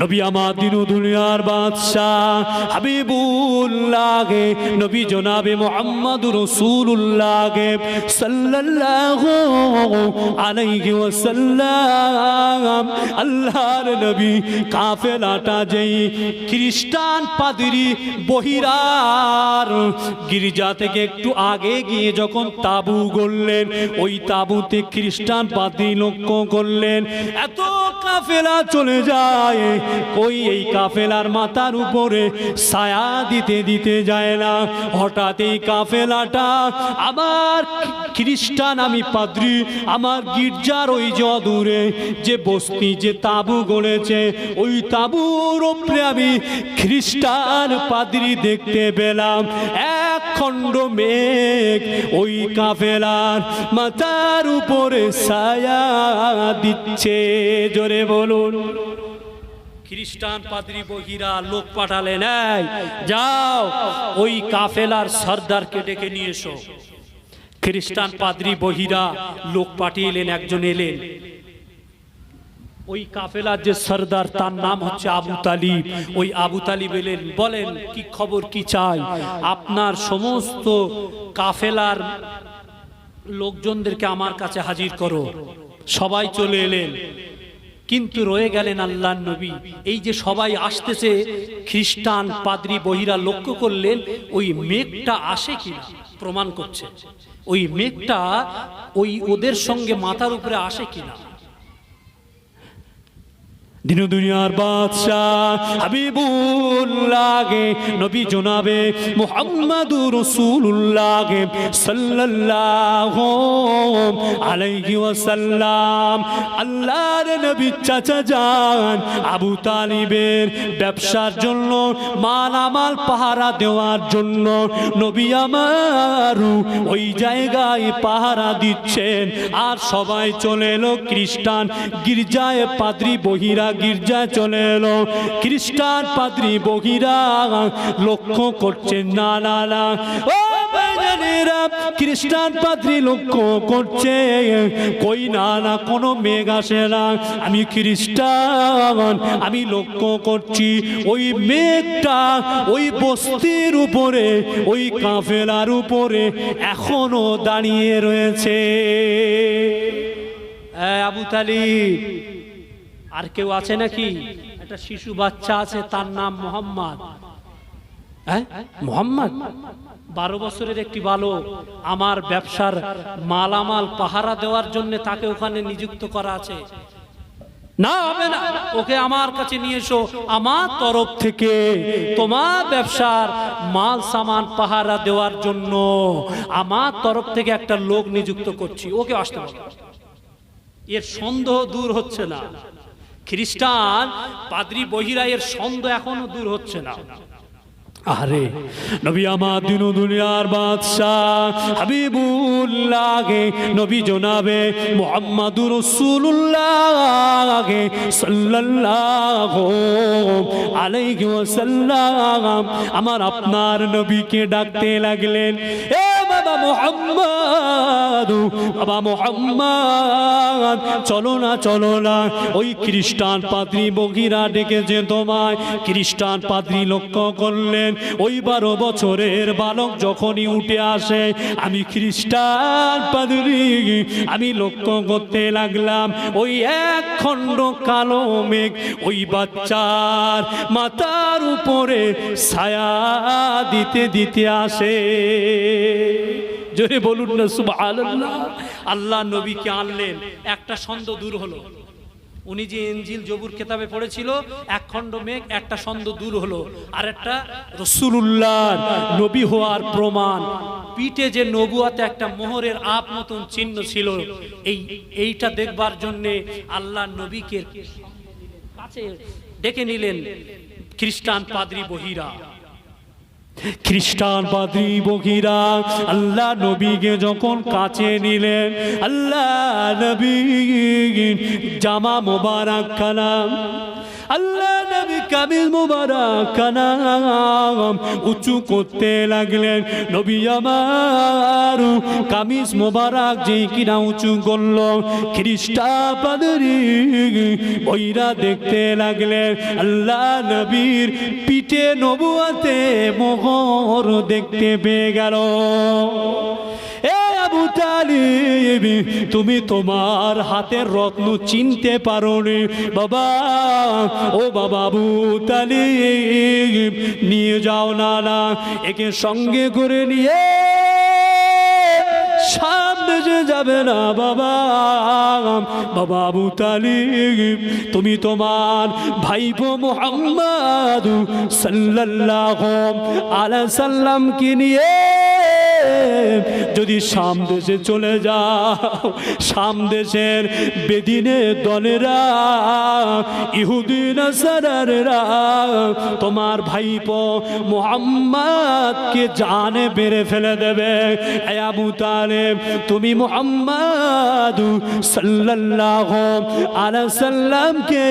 নবী আমার দিন দুনিয়ার বাদশাহ হাবিবুল্লাহে নবী জনাবে মোহাম্মদ রসুল্লাহে সাল্লাল্লাহু আলাইহি ওয়াসাল্লাম। আল্লাহর নবী কাফেলাটা যেই খ্রিস্টান পাদরি বহিরার গির্জা থেকে একটু আগে গিয়ে যখন তাবু গড়লেন, ওই তাবুতে খ্রিস্টান পাদ্রী লক্ষ্য করলেন, এত কাফেলা চলে যায় কই এই কাফেলার মাথার উপরে ছায়া দিতে দিতে যায় না? হঠাৎ এই কাফেলাটা আবার খ্রিস্টান আমি পাদ্রী, আমার গির্জার ওই যে যে বস্তি, যে তাবু গড়েছে, ওই তাবুর উপরে আমি খ্রিস্টান পাদ্রী দেখতে পেলাম। এক খণ্ড মেঘ ওই কাফেলার মাথার উপরে ছায়া দিচ্ছে। জোরে বলুন। খ্রিস্টান পাদ্রী বহিরা লোক পাঠালে এই যাও, ওই কাফেলার সর্দারকে ডেকে নিয়ে এসো। খ্রিস্টান পাদ্রী বহিরা লোক পাঠিয়ে এলেন একজন এলেন। ওই কাফেলার যে সর্দার, তার নাম হচ্ছে আবু তালিব। ওই আবু তালিব এলেন, বলেন, কি খবর, কি চাই? আপনার সমস্ত কাফেলার লোকজনদেরকে আমার কাছে হাজির করো। সবাই চলে এলেন। কিন্তু রয়ে গেলেন আল্লাহ নবী। এই যে সবাই আসতেছে, খ্রিস্টান, পাদ্রী, বহিরা লক্ষ্য করলেন, ওই মেঘটা আসে কিনা? প্রমাণ করছে। ওই মেঘটা ওই ওদের সঙ্গে মাথার উপরে আসে কিনা? দিন দুনিয়ার বাদশাহ হাবিবুল্লাহে নবী জনাবে মুহাম্মাদুর রাসূলুল্লাহে সাল্লাল্লাহু আলাইহি ওয়াসাল্লাম। আল্লাহর নবী চাচা যান আবু তালিবের ব্যবসার জন্য, মালামাল পাহারা দেওয়ার জন্য নবী আমার ওই জায়গায় পাহারা দিচ্ছেন। আর সবাই চলে এলো খ্রিস্টান গির্জায় পাদ্রী বহিরা গির্জায় চলে এলো। খ্রিস্টান পাদ্রী বহিরা লক্ষ্য করছেন না না না। ও খ্রিস্টান পাদ্রী লক্ষ্য করছে। কই, না না, কোনো মেঘ আসে না। আমি খ্রিস্টান, আমি লক্ষ্য করছি, ওই মেঘটা ওই বস্তির উপরে, ওই কাফেলার উপরে এখনও দাঁড়িয়ে রয়েছে। আবু তালিব আর কেউ আছে নাকি? একটা শিশু বাচ্চা আছে, তার নাম মোহাম্মদ। হ্যাঁ? মোহাম্মদ? বারো বছরের একটি বালক, আমার ব্যবসার মালামাল পাহারা দেওয়ার জন্য তাকে ওখানে নিযুক্ত করা আছে। না, হবে না। ওকে আমার কাছে নিয়ে এসো। আমার তরফ থেকে তোমার ব্যবসার মাল, সামান পাহারা দেওয়ার জন্য আমার তরফ থেকে একটা লোক নিযুক্ত করছি। ওকে আসতে এর সন্দেহ দূর হচ্ছে না। খ্রিস্টান, পাদ্রী বহিরা এর সন্দেহ এখনও দূর হচ্ছে না। আরে নবী আমার দিন দুনিয়ার বাদশাহ হাবিবুল্লাহে নবী জনাবে মুহাম্মাদুর রাসূলুল্লাহে সাল্লাল্লাহু আলাইহি ওয়াসাল্লাম। আমার আপনার নবীকে ডাকতে লাগলেন, এ মোহাম্মদ, বাবা মোহাম্মদ, চলো না চলো না। ওই খ্রিস্টান পাদ্রী বগিরা ডেকেছে তোমায় খ্রিস্টান পাদ্রী লক্ষ্য করলেন, ওই বারো বছরের বালক যখনই উঠে আসে, আমি খ্রিস্টান পাদ্রী, আমি লক্ষ্য করতে লাগলাম, ওই এক খণ্ড কালো মেঘ ওই বাচ্চার মাথার উপরে ছায়া দিতে দিতে আসে। জোরে বলুন না, সুবহানাল্লাহ। আল্লাহ নবীকে আনলেন। একটা ছন্দ দূর হলো। উনি যে ইনজিল জবুর কেতাবে পড়েছিল, এক খণ্ড মেঘ, একটা ছন্দ দূর হলো। আর একটা রসুল্লাহ নবী হওয়ার প্রমাণ। পিঠে যে নবুয়াতে একটা মোহরের আপ মতন চিহ্ন ছিল, এই, এইটা দেখবার জন্যে আল্লাহ নবীকে কাছে ডেকে নিলেন, খ্রিস্টান পাদ্রী বহিরা। খ্রিস্টান পাদ্রী বকিরা আল্লাহ নবীকে যখন কাছে নিলেন আল্লাহ নবী জামা মোবারক কালাম আল্লাহ নবী কামিল মুবারক কানাম উঁচু করতে লাগলেন। নবী আমার কামিজ মোবারক যে কিনা উঁচু করল। খ্রিস্টা পাদরি ওইরা দেখতে লাগলেন। আল্লাহ নবীর পিঠে নবুয়াতে মোহর দেখতে পেয়ে গেল। তালিব তুমি তোমার হাতের রত্ন চিনতে পারো বাবা, ও বাবা আবু নিয়ে যাও না না একে সঙ্গে করে নিয়ে সামনে যে যাবে না বাবা। বাবা আবু তালিব তুমি তোমার ভাইপো মোহাম্মদ সাল্লাল্লাহু আলাইহি সাল্লামকে নিয়ে যদি শাম দেশে চলে যাও, শাম দেশের বেদিনে দলেরা ইহুদিন সারাররা তোমার ভাইপো মোহাম্মদকে জানে বেড়ে ফেলে দেবে। তালেব, তুমি মোহাম্মদ সাল্লাল্লাহু আলাইহি সাল্লামকে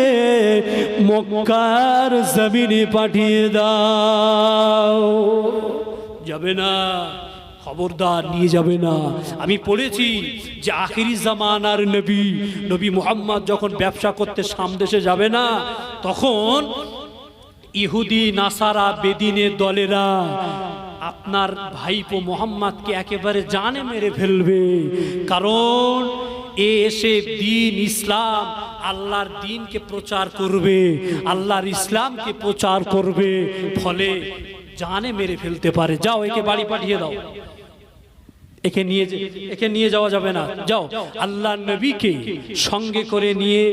মক্কার জমিনে পাঠিয়ে দাও। যাবে না। খবরদার নিয়ে যাবে না। আমি পড়েছি যে আখিরি জামানার নবী নবী মুহাম্মদ যখন ব্যবসা করতে সামদেশে যাবে না, তখন ইহুদি, নাসারা বেদিনের দলেরা আপনার ভাইপো মোহাম্মদকে একেবারে জানে মেরে ফেলবে। কারণ এ এসে দিন ইসলাম আল্লাহর দিনকে প্রচার করবে, আল্লাহর ইসলামকে প্রচার করবে, ফলে জানে মেরে ফেলতে পারে। যাও, একে বাড়ি পাঠিয়ে দাও। একে নিয়ে একে নিয়ে যাওয়া যাবে না। যাও আল্লাহ নবীকে সঙ্গে করে নিয়ে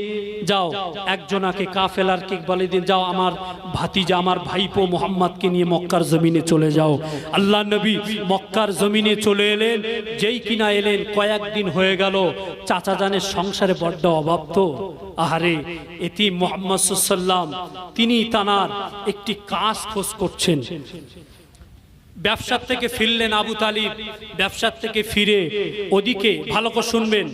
যাও। একজনাকে কাফেলার কে বলে দিন যাও, আমার ভাতিজা, আমার ভাইপো মোহাম্মদকে নিয়ে মক্কার জমিনে চলে যাও। আল্লাহ নবী মক্কার জমিনে চলে এলেন, যেই কিনা এলেন, কয়েকদিন হয়ে গেল, চাচা জানের সংসারে বড্ড অভাব তো। আহারে এটি মোহাম্মদ সাল্লাম তিনি তানার একটি কাজ খোঁজ করছেন। ব্যবসার থেকে ফিরলেন আবু তালিব, ব্যবসার থেকে ফিরে ওদিকে, ভালো করে শুনবেন।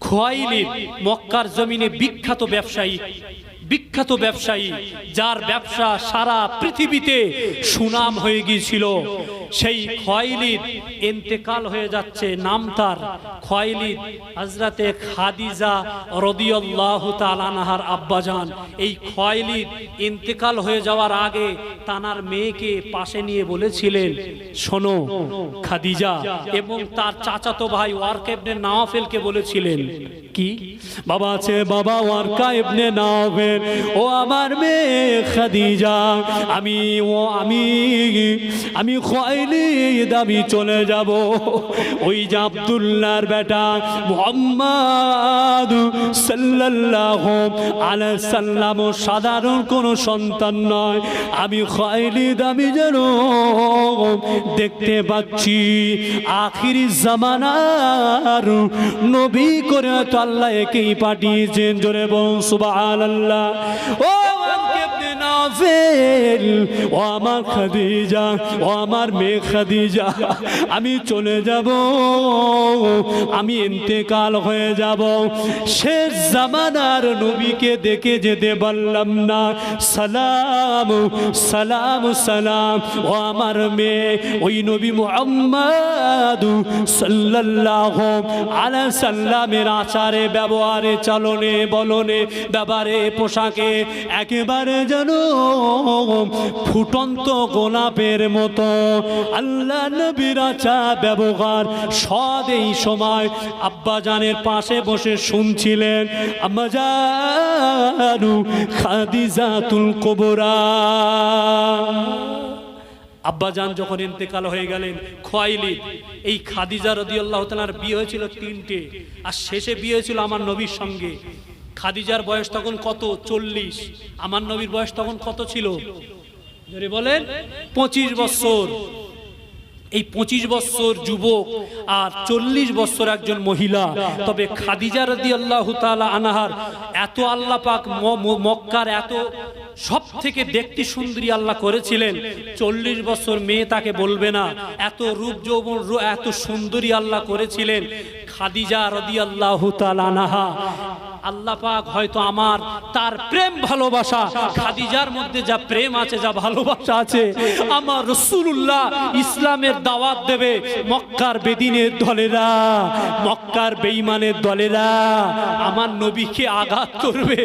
খোয়াইলির মক্কার জমিনে বিখ্যাত ব্যবসায়ী বিখ্যাত ব্যবসায়ী, যার ব্যবসা সারা পৃথিবীতে সুনাম হয়ে গিয়েছিল। সেই খোয়াইলির এন্তেকাল হয়ে যাচ্ছে, নাম তার খোয়াইলিদ হজরতে খাদিজা রদিয়াল্লাহু তালানাহার আব্বাজান। এই খোয়াইলিদ ইন্তেকাল হয়ে যাওয়ার আগে তানার মেয়েকে পাশে নিয়ে বলেছিলেন, শোনো, খাদিজা এবং তার চাচাতো ভাই ওয়ারকেবনে নাওয়াফেলকে বলেছিলেন কি? বাবা আছে, বাবা ওয়ারকা ইবনে নাওফেল ও আমার মেয়ে খাদিজা। আমি ও আমি আমি খোয়াইলিদ, আমি চলে যাব। ওই যে আব্দুল্লাহর বেটা মুহাম্মদ সাল্লাল্লাহু আলাইহি সাল্লাম, ও সাধারণ কোন সন্তান নয়। আমি খোয়াইলিদ, আমি যেন দেখতে পাচ্ছি। আখিরি জামানার নবী করে তো আল্লাহ একেই পাঠিয়েছেন জোরে বল আল্লাহ ও নাফেল ও আমার খাদিজা, ও আমার মেয়ে খাদিজা, আমি চলে যাব, আমি ইন্তেকাল হয়ে যাব। শেষ জামানার নবীকে দেখে যেতে পারলাম না। সালাম সালাম সালাম। ও আমার মেয়ে, ওই নবী মুহাম্মদ সাল্লাল্লাহু আলাইহি সাল্লামের আচারে, ব্যবহারে, চলনে, বলনে ব্যবহারে পোশাকে, একেবারে যেন ফুটন্ত গোলাপের মতো। আল্লাহ নবীর আচা ব্যবহার সদ এই সময়। আব্বাজানের পাশে বসে শুনছিলেন আম্মাজানু খাদিজাতুল কুবরা। আব্বাজান যখন ইন্তেকাল হয়ে গেলেন, খোয়াইলি। এই খাদিজা রদিয়াল্লাহ তালার বিয়ে হয়েছিল তিনটে। আর শেষে বিয়ে হয়েছিল আমার নবীর সঙ্গে। খাদিজার বয়স তখন কত? চল্লিশ। আমার নবীর বয়স তখন কত ছিল? বলেন, পঁচিশ বছর। এই পঁচিশ বছর যুবক আর চল্লিশ বছর একজন মহিলা। তবে খাদিজা রদি আল্লাহ আনাহার এত আল্লাহ পাক মক্কার এত সব থেকে দেখতে সুন্দরী আল্লাহ করেছিলেন। চল্লিশ বছর মেয়ে তাকে বলবে না, এত রূপ যৌবন এত সুন্দরী আল্লাহ করেছিলেন। খাদিজা রদি আল্লাহ আনাহা আল্লাহ পাক হয়তো আমার তার প্রেম ভালোবাসা, খাদিজার মধ্যে যা প্রেম আছে, যা ভালোবাসা আছে, আমার রসুল্লাহ ইসলামের দাওয়াত দেবে মক্কার বেদিনের দলেরা, মক্কার বেঈমানের দলেরা। আমার নবীকে আঘাত করবে,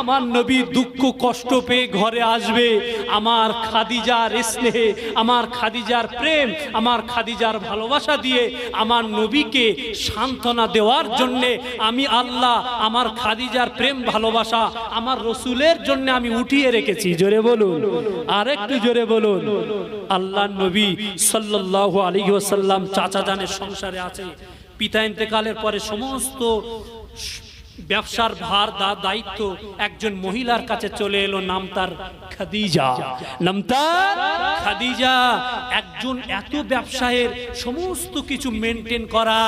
আমার নবী দুঃখ, কষ্ট পেয়ে ঘরে আসবে। আমার খাদিজার স্নেহে, আমার খাদিজার প্রেম, আমার খাদিজার ভালোবাসা দিয়ে আমার নবীকে সান্ত্বনা দেওয়ার জন্যে আমি আল্লাহ আমার খাদিজার প্রেম ভালোবাসা আমার রসুলের জন্য আমি উঠিয়ে রেখেছি। জোরে বলুন। আর একটু জোরে বলুন। আল্লাহ নবী সাল্লাহ আলী ওয়াসাল্লাম চাচা জানের সংসারে আছে। পিতা ইন্তেকালের পরে সমস্ত ব্যবসার ভার দা দায়িত্ব একজন মহিলার কাছে চলে এলো, নাম তার খাদিজা। নাম তার খাদিজা। একজন এত ব্যবসায়ের সমস্ত কিছু মেনটেন করা,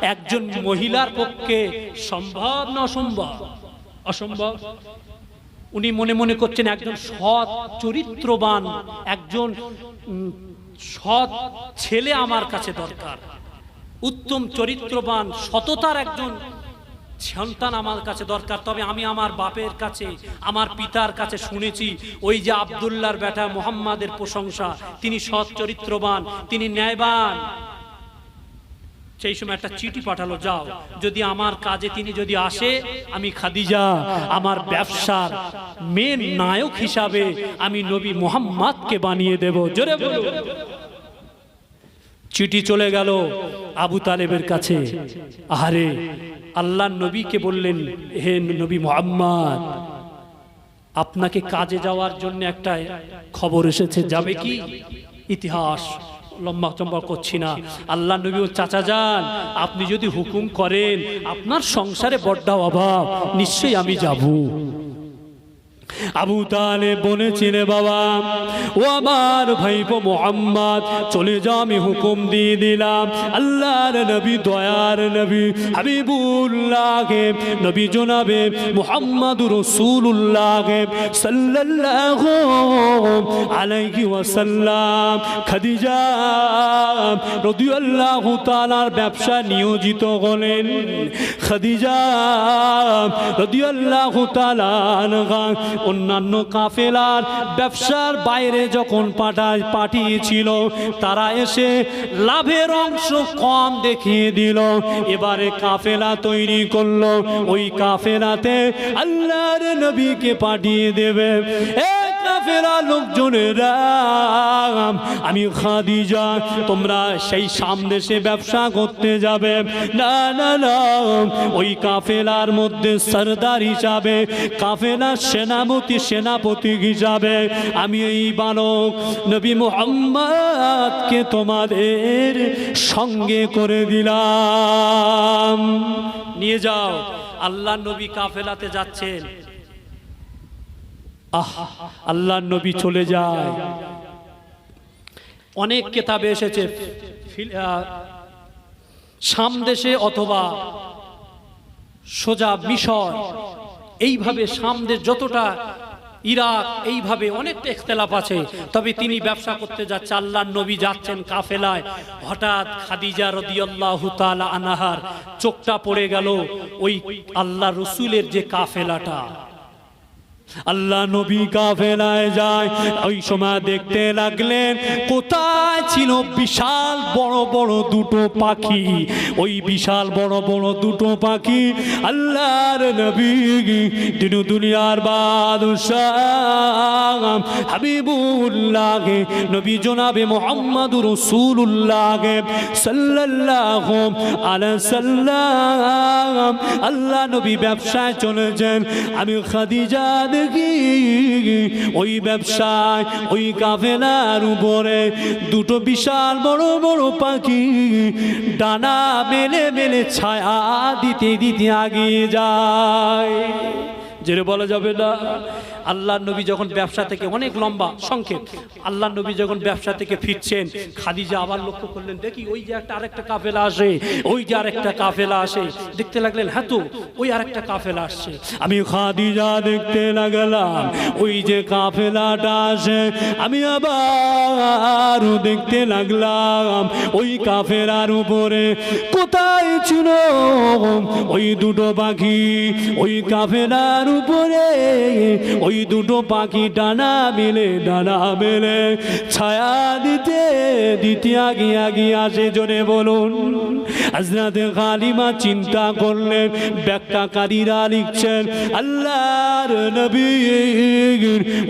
একজন মহিলার পক্ষে সম্ভব না অসম্ভব? অসম্ভব? উনি মনে মনে করছেন একজন সৎ, চরিত্রবান, একজন সৎ ছেলে আমার কাছে দরকার। উত্তম চরিত্রবান, সততার একজন সন্তান আমার কাছে দরকার, তবে আমি আমার বাপের কাছে, আমার পিতার কাছে শুনেছি, ওই যে আবদুল্লাহর বেটা মোহাম্মদের প্রশংসা, তিনি সৎ চরিত্রবান, তিনি ন্যায়বান সেই সময় একটা চিঠি পাঠালো, যাও, যদি আমার কাজে তিনি যদি আসে, আমি খাদিজা, আমার ব্যবসার মেন নায়ক হিসাবে আমি নবী মোহাম্মদকে বানিয়ে দেব জোরে। চিঠি চলে গেল আবু তালেবের কাছে, আহারে, আল্লাহ নবীকে বললেন, হে নবী মোহাম্মদ, আপনাকে কাজে যাওয়ার জন্য একটা খবর এসেছে, যাবে কি? ইতিহাস লম্বা চম্বা করছি না। আল্লাহ নবী ও চাচা যান, আপনি যদি হুকুম করেন, আপনার সংসারে বড্ড অভাব, নিশ্চয়ই আমি যাব। আবু তালে বলেছিল বাবা, ও আমার ভাইপো মোহাম্মদ, চলে যাও, আমি হুকুম দিয়ে দিলাম। আল্লাহর নবী, দয়ার নবী, হাবিবুল্লাহকে, নবী জনাবে মোহাম্মদ রসুল্লাহকে সাল্লাল্লাহু আলাইহি ওয়াসাল্লাম, খাদিজা রাদিয়াল্লাহু তাআলার ব্যবসা নিয়োজিত হলেন খাদিজা রাদিয়াল্লাহু তাআলা আনহা অন্যান্য কাফেলার ব্যবসার বাইরে যখন পাঠায় পাঠিয়েছিল, তারা এসে লাভের অংশ কম দেখিয়ে দিল। এবারে কাফেলা তৈরি করল। ওই কাফেলাতে আল্লাহর নবীকে পাঠিয়ে দেবে। এ কাফেরা লোকজনেরা। আমি খাদিজা, তোমরা সেই সামদেশে ব্যবসা করতে যাবে। না না না, ওই কাফেলার মধ্যে সরদার হিসাবে কাফেলার সেনাপতি সেনাপতি হিসাবে আমি এই বালক নবী মোহাম্মদকে তোমাদের সঙ্গে করে দিলাম। নিয়ে যাও, আল্লাহ নবী কাফেলাতে যাচ্ছেন। আহ, আল্লাহ নবী চলে যায়। অনেক কেতাবে এসেছে সামদেশে অথবা সোজা মিশর। এইভাবে সামদের যতটা ইরাক, এইভাবে অনেকটা ইখতলাফ আছে। তবে তিনি ব্যবসা করতে যাচ্ছে, আল্লাহ নবী যাচ্ছেন কাফেলায়। হঠাৎ খাদিজা রদিয়াল্লাহু আনাহার চোখটা পড়ে গেল, ওই আল্লাহ রসুলের যে কাফেলাটা। আল্লাহ নবী কাফেলায় যায়, ওই সময় দেখতে লাগলেন, কোথায় ছিল বিশাল বড় বড় দুটো পাখি? ওই বিশাল বড় বড় দুটো পাখি আল্লাহর নবী দিনু দুনিয়ার বাদশাহ হাবিবুল্লাহ নবী জনাবে মোহাম্মদ রসুল্লাহ সাল্লাল্লাহু আলাইহি সাল্লাম, আল্লাহ নবী ব্যবসায় চলেছেন। আমি খাদিজা দেখি ওই ব্যবসায়, ওই কাফেলার উপরে দুটো বিশাল বড় বড় পাখি ডানা মেলে মেলে ছায়া দিতে দিতে আগে যায়। যেটা বলা যাবে না। আল্লাহ নবী যখন ব্যবসা থেকে অনেক লম্বা সংক্ষেপ আল্লাহ নবী যখন ব্যবসা থেকে ফিরছেন, খাদিজা আবার লক্ষ্য করলেন, দেখি ওই যে একটা আরেকটা কাফেলা আসে, ওই যে আরেকটা কাফেলা আসে। দেখতে লাগলেন হ্যাঁ তো, ওই আরেকটা কাফেলা আসছে। আমি খাদিজা দেখতে লাগলাম, ওই যে কাফেলাটা আসে। আমি আবার দেখতে লাগলাম, ওই কাফেলার উপরে কোথায় ছিল? ওই দুটো পাখি, ওই কাফেলার উপরে, ওই দুটো পাখি ডানা মেলে ডানা মেলে। ছায়া দিতে দিতে গিয়া আগে আসে জোরে বলুন। হাজরাতে খালিমা চিন্তা করলেন, ব্যাখ্যাকারীরা লিখছেন, আল্লাহর নবী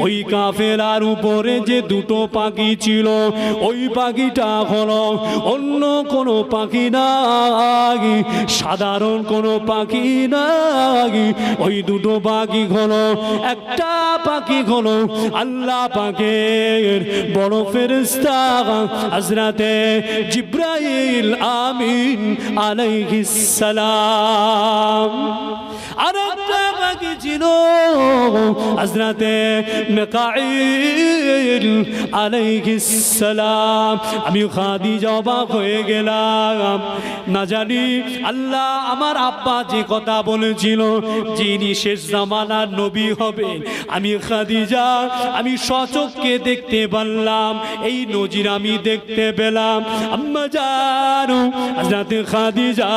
ওই কাফেলার উপরে যে দুটো পাখি ছিল, ওই পাখিটা হলো অন্য কোনো পাখি নাই, সাধারণ কোনো পাখি নাই। ওই দুটো পাখি হলো, একটা পাখি হলো আল্লাহ পাকের বড় ফেরেস্তা হজরতে জিব্রাইল আমিন। আলাইহিস সালাম। আরে ছিল হজরতে মেকাইল আলাইহিস আমি খাদিজা অবাক হয়ে গেলাম। না জানি আল্লাহ আমার আব্বা যে কথা বলেছিল, যিনি শেষ জামানার নবী হবে আমি খাদিজা, আমি সচককে দেখতে পারলাম, এই নজির আমি দেখতে পেলাম। আম্মা জানো, হযরত খাদিজা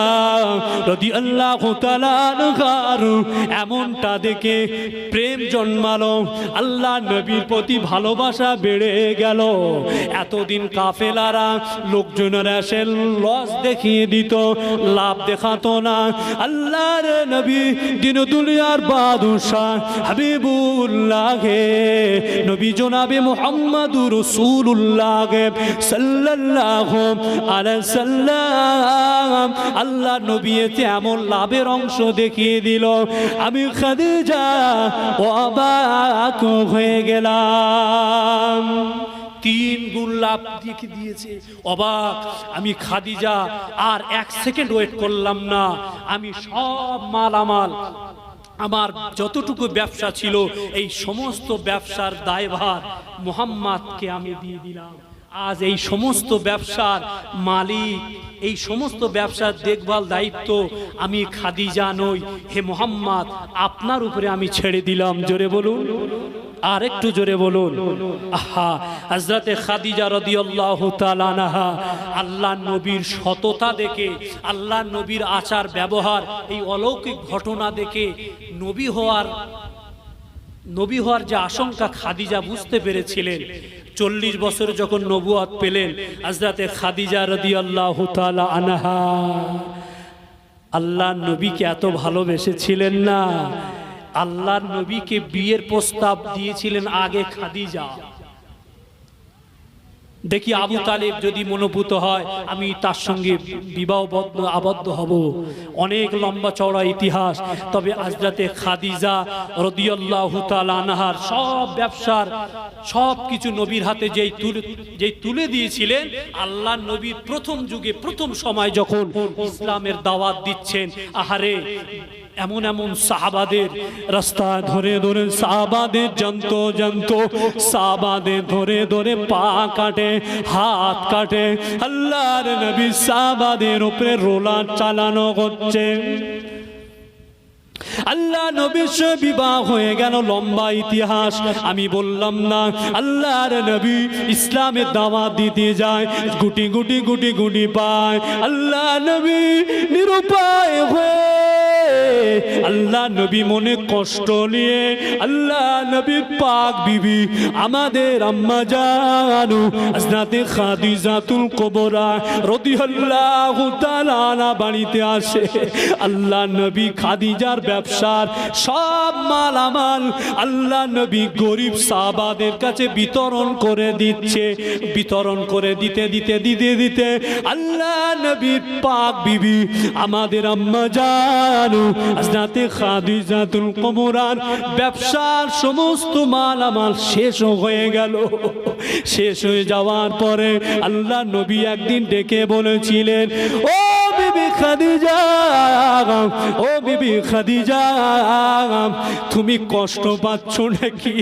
রাদিয়াল্লাহু তাআলা আনহার এমনটা দেখে প্রেম জন্মালো। আল্লাহ নবীর প্রতি ভালোবাসা বেড়ে গেল। এতদিন কাফেলারা লোকজনেরা এসে লস দেখিয়ে দিত, লাভ দেখাতো না। আল্লাহর নবী দিন দুনিয়ার বাদুশাহ হাবিবুল্লাহ নবী জনাবে মোহাম্মদুর রসুল্লাহ সাল্লাল্লাহু আলাইহি সাল্লাম। আল্লাহ নবী এতে এমন লাভের অংশ দেখিয়ে দিল। আমি খাদিজা অবাক হয়ে গেলাম। তিন গুণ লাভ দেখে দিয়েছে, অবাক। আমি খাদিজা, আর এক সেকেন্ড ওয়েট করলাম না। আমি সব মালামাল, আমার যতটুকু ব্যবসা ছিল, এই সমস্ত ব্যবসার দায়ভার মোহাম্মদকে আমি দিয়ে দিলাম। আজ এই সমস্ত ব্যবসার মালিক, এই সমস্ত ব্যবসার দেখভাল দায়িত্ব আমি খাদিজা নই। হে মোহাম্মদ, আপনার উপরে আমি ছেড়ে দিলাম। জোরে বলুন। আর একটু জোরে বলুন। আহা হজরতে খাদিজা রদিয়াল্লাহু তাআলা আনহা আল্লাহ নবীর সততা দেখে আল্লাহ নবীর আচার ব্যবহার, এই অলৌকিক ঘটনা দেখে নবী হওয়ার নবী হওয়ার যে আশঙ্কা খাদিজা বুঝতে পেরেছিলেন চল্লিশ বছর যখন নবুয়াত পেলেন আজরাতে খাদিজা রদি আল্লাহ আনাহা, আল্লাহ নবীকে এত ভালোবেসেছিলেন না। আল্লাহ নবীকে বিয়ের প্রস্তাব দিয়েছিলেন আগে খাদিজা। দেখি আবু তালেব যদি মনোভূত হয় আমি তার সঙ্গে বিবাহবদ্ধ আবদ্ধ হব। অনেক লম্বা চওড়া ইতিহাস। তবে আজরাতে খাদিজা রদিয়াল্লাহ আনহার সব ব্যবসার সব কিছু নবীর হাতে যেই তুলে যেই তুলে দিয়েছিলেন আল্লাহ নবীর প্রথম যুগে প্রথম সময় যখন ইসলামের দাওয়াত দিচ্ছেন আহারে এমন এমন সাহাবাদের রাস্তা ধরে ধরে, সাহাবাদের যন্ত যন্ত সাহাবাদের ধরে ধরে পা কাটে, হাত কাটে। আল্লাহর নবী সাহাবাদের উপরে রোলার চালানো হচ্ছে। আল্লাহ নবীর বিবাহ হয়ে গেল, লম্বা ইতিহাস। আমি বললাম না, আল্লাহর নবী ইসলামের দাওয়াত দিতে যায়, গুটি গুটি গুটি গুটি পায়। আল্লাহ নবী নিরুপায় হয়ে আল্লাহ নবী মনে কষ্ট নিয়ে, আল্লাহ নবী পাক বিবি আমাদের আম্মা জানু আসনাতে খাদিজাতুল কবরা রাদিয়াল্লাহু তাআলা আনহা বাড়িতে আসে। আল্লাহ নবী খাদিজার ব্যবসার সব মাল আমাল আল্লাহ নবী গরিব সাহাবাদের কাছে বিতরণ করে দিচ্ছে। বিতরণ করে দিতে দিতে দিতে দিতে আল্লাহ নবী পাক বিবি আমাদের আম্মা জানু আজনাতে খাদিজাতুল কবরার ব্যবসার সমস্ত মাল আমার শেষ হয়ে গেল। শেষ হয়ে যাওয়ার পরে আল্লাহ নবী একদিন ডেকে বলেছিলেন, ও খাদিজা, ও বিবি খাদিজা, তুমি কষ্ট পাচ্ছ নাকি?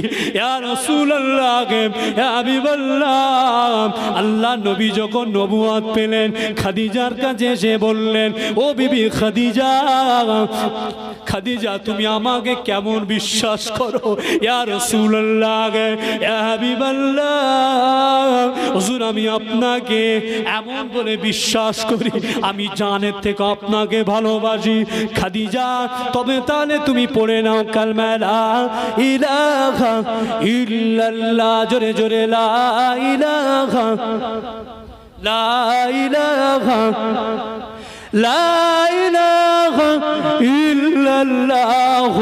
আল্লাহ নবী যখন নবুয়ত পেলেন, খাদিজার কাছে এসে বললেন, ও বিবি খাদিজা খাদিজা, তুমি আমাকে কেমন বিশ্বাস করো? ইয়া রাসূলুল্লাহ, ইয়া হাবিবাল্লাহ। হুজুর, আমি আপনাকে এমন বলে বিশ্বাস করি, আমি জানের থেকে আপনাকে ভালোবাসি। খাদিজা, তবে তাহলে তুমি পড়ে নাও কালমেলা। ইলাহা ইল্লাল্লাহ, জোরে জোরে লা ইলাহা, লা ইল্লাল্লাহ।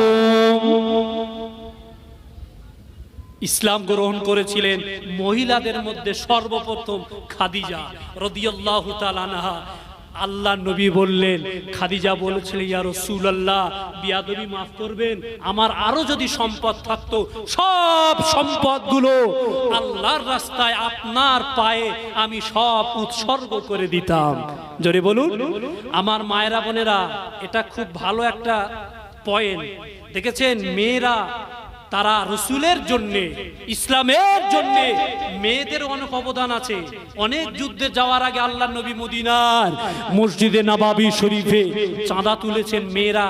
ইসলাম গ্রহণ করেছিলেন মহিলাদের মধ্যে সর্বপ্রথম খাদিজা, রদিয়াল্লাহু তাআলা আল্লাহ নবী বললেন, খাদিজা বলেছিলেন, ইয়া রাসূলুল্লাহ, বিয়াদবি মাফ করবেন, আমার আরও যদি সম্পদ থাকতো, সব সম্পদগুলো আল্লাহর রাস্তায় আপনার পায়ে আমি সব উৎসর্গ করে দিতাম। জোরে বলুন। আমার মায়েরা বোনেরা, এটা খুব ভালো একটা পয়েন্ট দেখেছেন? মেয়েরা তারা রসুলের জন্য, ইসলামের জন্য মেয়েদের অনেক অবদান আছে। অনেক যুদ্ধে যাওয়ার আগে আল্লাহ নবী মদিনার মসজিদে নবাবি শরীফে চাঁদা তুলেছেন। মেয়েরা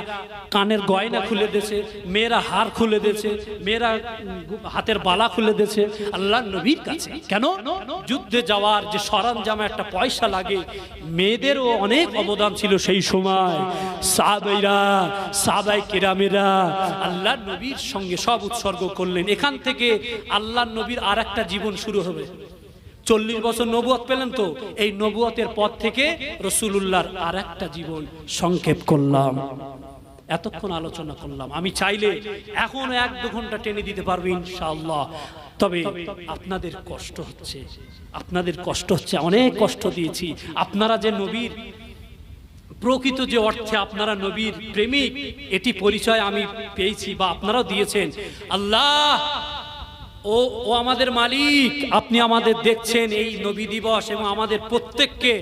কানের গয়না খুলে দিয়েছে, মেয়েরা হার খুলে দিয়েছে, মেয়েরা হাতের বালা খুলে দিয়েছে। আল্লাহ নবীর কাছে। কেন? যুদ্ধে যাওয়ার যে সরঞ্জামে একটা পয়সা লাগে, মেয়েদেরও অনেক অবদান ছিল সেই সময়। সাহাবাইরা, সাহাবাই কেরামেরা, আল্লাহ নবীর সঙ্গে সব উৎসর্গ করলেন। এখান থেকে আল্লাহ নবীর আর একটা জীবন শুরু হবে। চল্লিশ বছর নবুয়ত পেলেন তো, এই নবুয়তের পর থেকে রসুলুল্লাহর আর একটা জীবন সংক্ষেপ করলাম। এতক্ষণ আলোচনা করলাম। আমি চাইলে এখন এক দু ঘণ্টা টেনে দিতে পারব ইনশাআল্লাহ। তবে আপনাদের কষ্ট হচ্ছে। আপনাদের কষ্ট হচ্ছে, অনেক কষ্ট দিয়েছি। আপনারা যে নবীর প্রকৃত যে অর্থে আপনারা নবীর প্রেমিক, এটি পরিচয় আমি পেয়েছি বা আপনারাও দিয়েছেন। আল্লাহ, ও ও আমাদের মালিক, আপনি আমাদের দেখছেন এই নবী দিবস এবং আমাদের প্রত্যেককে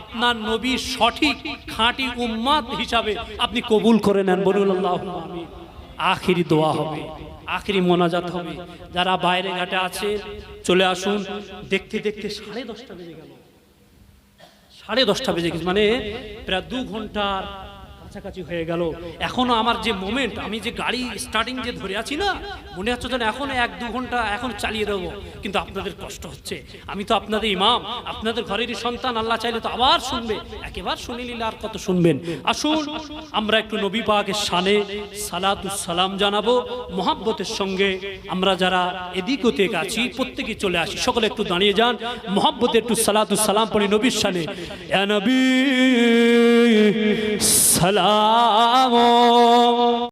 আপনার নবীর সঠিক খাঁটি উম্মাদ হিসাবে আপনি কবুল করে নেন। বলুন আল্লাহ আখিরি দোয়া হবে, আখিরি মোনাজাত হবে। যারা বাইরে ঘাটে আছে, চলে আসুন। দেখতে দেখতে সাড়ে দশটা বেজে গেল। সাড়ে দশটা বেজে গেছে। মানে প্রায় দু ঘণ্টার কাছাকাছি হয়ে গেল। এখনও আমার যে মোমেন্ট আমি যে গাড়ি স্টার্টিং যে ধরে আছি না, মনে হচ্ছে যেন এখনও এক দু ঘণ্টা এখন চালিয়ে দেবো। কিন্তু আপনাদের কষ্ট হচ্ছে। আমি তো আপনাদের ইমাম, আপনাদের ঘরেরই সন্তান, আল্লাহ চাইলে তো আবার শুনবে। একেবার নিলে আর কত শুনবেন? আসুন, আমরা একটু নবী পাকের সালাতুস সালাম জানাব। মোহাব্বতের সঙ্গে আমরা যারা এদিক ওদিক আছি, প্রত্যেকে চলে আসি। সকলে একটু দাঁড়িয়ে যান। মোহাব্বতে একটু সালাম পড়ি নবীর ইয়া নবী, সালাম Salamu.